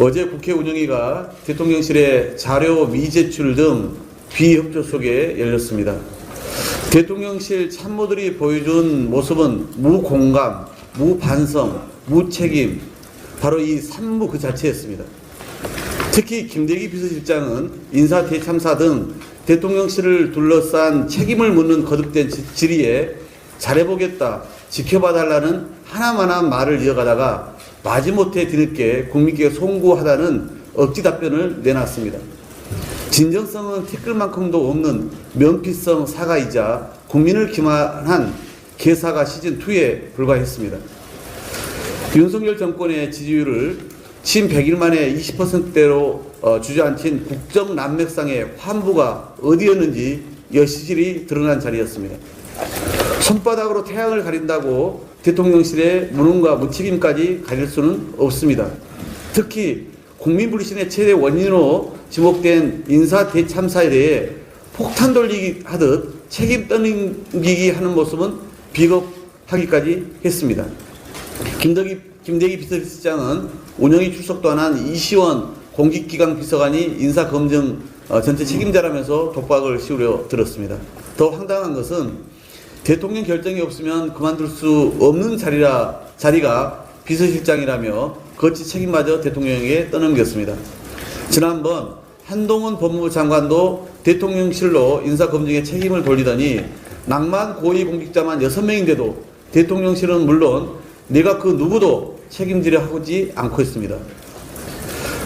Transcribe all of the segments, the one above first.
어제 국회 운영위가 대통령실의 자료 미제출 등 비협조 속에 열렸습니다. 대통령실 참모들이 보여준 모습은 무공감, 무반성, 무책임, 바로 이 삼무 그 자체였습니다. 특히 김대기 비서실장은 인사 대참사 등 대통령실을 둘러싼 책임을 묻는 거듭된 지- 질의에 잘해보겠다, 지켜봐달라는 하나만한 말을 이어가다가 마지못해 뒤늦게 국민께 송구하다는 억지 답변을 내놨습니다. 진정성은 티끌만큼도 없는 면피성 사과이자 국민을 기만한 개사가 시즌2에 불과했습니다. 윤석열 정권의 지지율을 친 100일 만에 20%대로 어, 주저앉힌 국정 난맥상의 환부가 어디였는지 여실히 드러난 자리였습니다. 손바닥으로 태양을 가린다고 대통령실의 무능과 무책임까지 가릴 수는 없습니다. 특히 국민 불신의 최대 원인으로 지목된 인사 대참사에 대해 폭탄 돌리기 하듯 책임 떠넘기기 하는 모습은 비겁하기까지 했습니다. 김덕기, 김대기 비서실장은 운영위 출석도 안 한 이시원 공직기강 비서관이 인사검증 어, 전체 책임자라면서 독박을 씌우려 들었습니다. 더 황당한 것은 대통령 결정이 없으면 그만둘 수 없는 자리라, 자리가 비서실장이라며 거치 책임마저 대통령에게 떠넘겼습니다. 지난번 한동훈 법무부 장관도 대통령실로 인사검증에 책임을 돌리더니 낭만 고위 공직자만 6명인데도 대통령실은 물론 내가 그 누구도 책임지려 하지 않고 있습니다.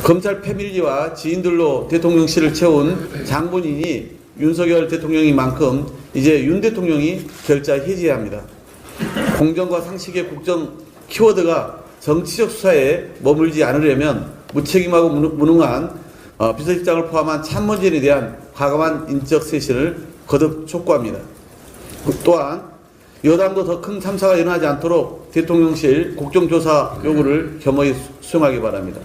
검찰 패밀리와 지인들로 대통령실을 채운 장본인이 윤석열 대통령인 만큼 이제 윤 대통령이 결자 해지해야 합니다. 공정과 상식의 국정 키워드가 정치적 수사에 머물지 않으려면 무책임하고 무능- 무능한 어, 비서실장을 포함한 참모진에 대한 과감한 인적 쇄신을 거듭 촉구합니다. 또한 여당도 더 큰 참사가 일어나지 않도록 대통령실 국정조사 요구를 겸허히 수용하기 바랍니다.